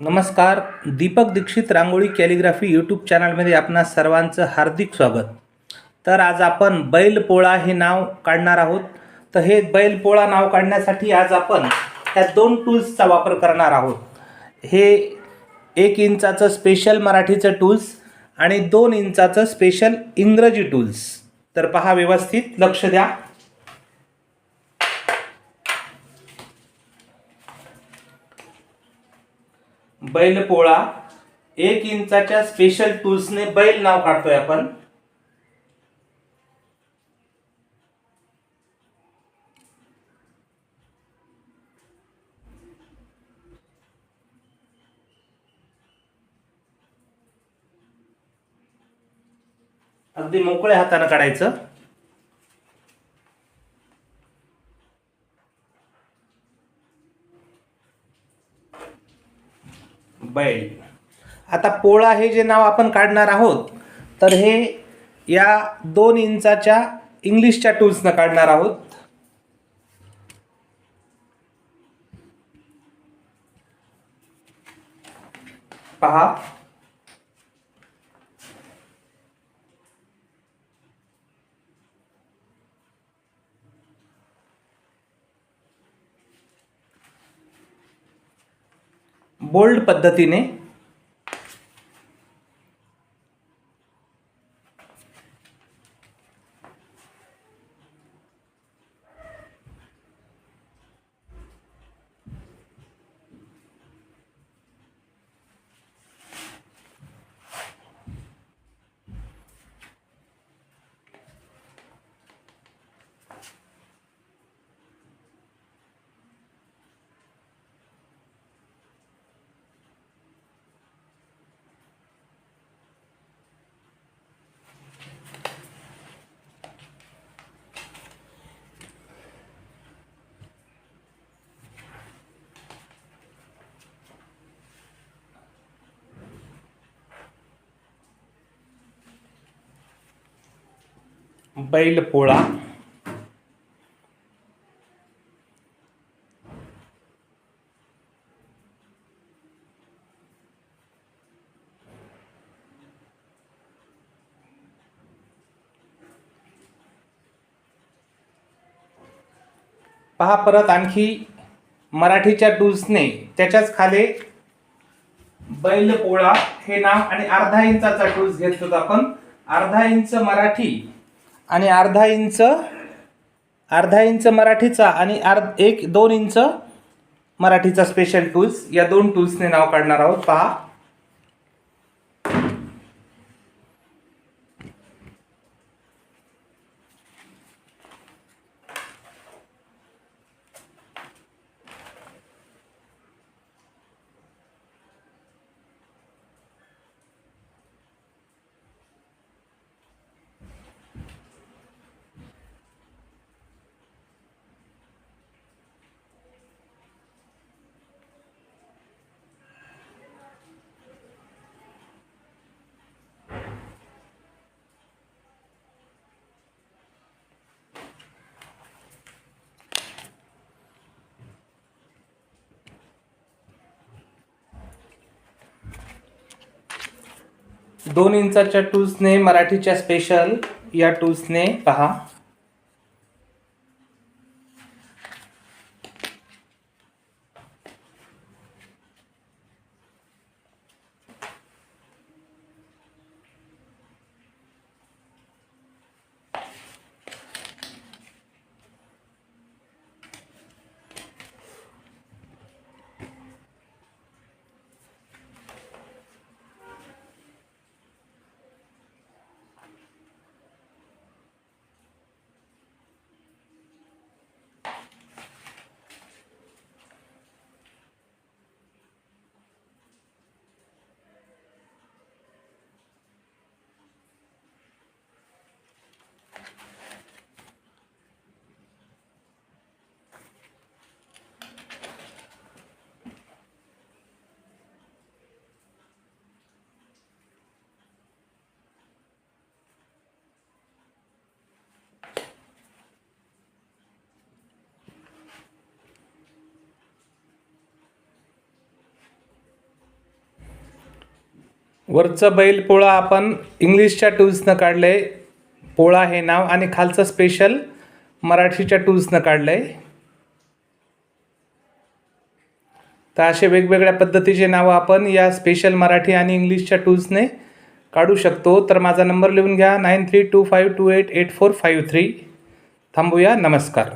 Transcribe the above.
नमस्कार Deepak Dikshit rangoli calligraphy YouTube चॅनलमध्ये आपणा सर्वांचं हार्दिक स्वागत. तर आज आपण बैलपोळा हे नाव काढणार आहोत. तर हे बैलपोळा नाव काढण्यासाठी आज आपण ह्या दोन टूल्सचा वापर करणार आहोत. हे एक इंचाचं स्पेशल मराठीचं टूल्स आणि दोन इंचाचं स्पेशल इंग्रजी टूल्स. तर पहा व्यवस्थित लक्ष द्या. बैलपोळा एक इंचाच्या स्पेशल टूल्सने बैल नाव काढतोय आपण. अगदी मोकळ्या हाताने काढायचं. बैल. आता पोळा हे जे नाव आपण काढणार आहोत तर हे या दोन इंचाच्या इंग्लिशच्या टूल्सनं काढणार आहोत. पहा. बोल्ड पद्धतीने बैलपोळा पहा परत आणखी मराठीच्या डूल्सने त्याच्याच खाली बैलपोळा हे नाव आणि अर्धा इंचाचा डूल्स घेतलो आपण. अर्धा इंच मराठी आणि अर्धा इंच अर्धा इंच मराठीचा आणि अर्ध एक दोन इंच मराठीचा स्पेशल टूल्स या दोन टूल्सने नाव काढणार आहोत. पहा. दोन इंचाच्या टूल्सने मराठीच्या स्पेशल या टूल्सने पहा. वरचं बैल पोळा आपण इंग्लिशच्या टूल्सनं काढलं आहे पोळा हे नाव आणि खालचं स्पेशल मराठीच्या टूल्सनं काढलं आहे तर असे वेगवेगळ्या पद्धतीचे नावं आपण या स्पेशल मराठी आणि इंग्लिशच्या टूल्सने काढू शकतो. तर माझा नंबर लिहून घ्या nine three two five two eight eight four five three. थांबूया नमस्कार.